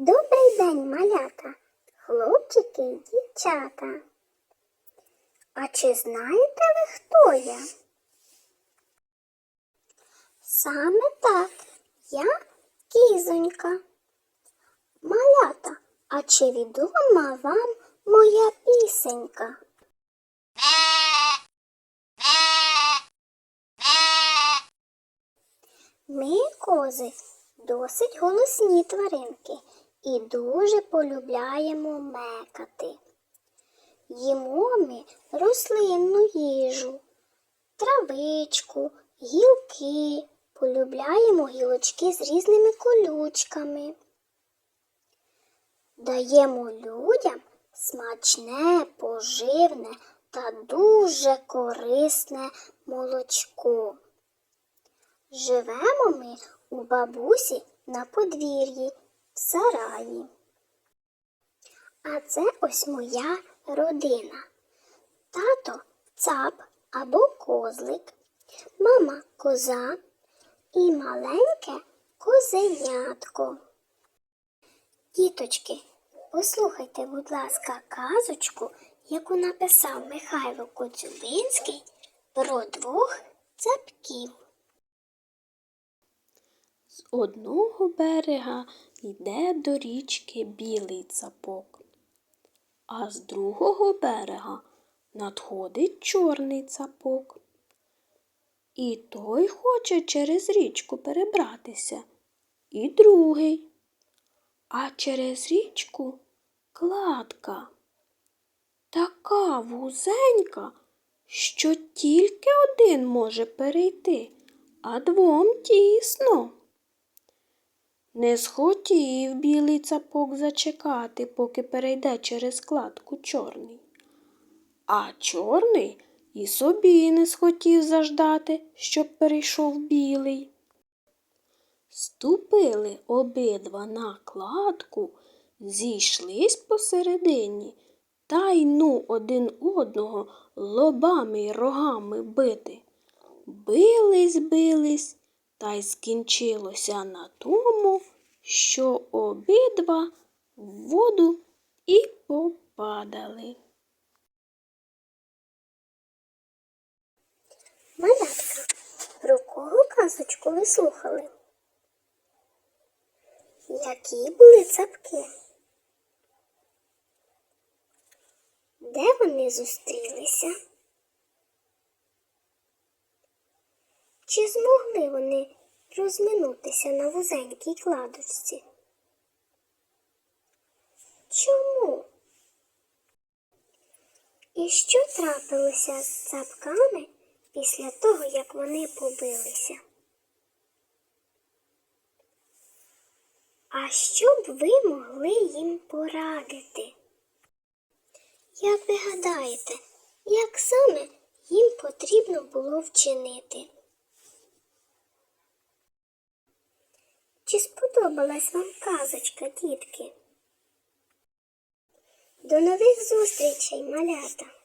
Добрий день, малята, хлопчики і дівчата. А чи знаєте ви, хто я? Саме так, я кізонька. Малята, а чи відома вам моя пісенька? Ми, кози, досить голосні тваринки і дуже полюбляємо мекати. Їмо ми рослинну їжу, травичку, гілки, полюбляємо гілочки з різними колючками. Даємо людям смачне, поживне та дуже корисне молочко. Живемо ми у бабусі на подвір'ї сараї. А це ось моя родина. Тато цап або козлик, мама коза і маленьке козенятко. Діточки, послухайте, будь ласка, казочку, яку написав Михайло Коцюбинський про двох цапків. Одного берега йде до річки білий цапок, а з другого берега надходить чорний цапок. І той хоче через річку перебратися, і другий. А через річку кладка. Така вузенька, що тільки один може перейти, а двом тісно. Не схотів білий цапок зачекати, поки перейде через кладку чорний. А чорний і собі не схотів заждати, щоб перейшов білий. Ступили обидва на кладку, зійшлись посередині та й ну один одного лобами й рогами бити. Бились, бились, та й скінчилося на тому, що обидва в воду і попадали. Малятка, про кого казочку ви слухали? Які були цапки? Де вони зустрілися? Чи змогли вони розминутися на вузенькій кладочці? Чому? І що трапилося з цапками після того, як вони побилися? А що б ви могли їм порадити? Як ви гадаєте, як саме їм потрібно було вчинити? Чи сподобалась вам казочка, дітки? До нових зустрічей, малята!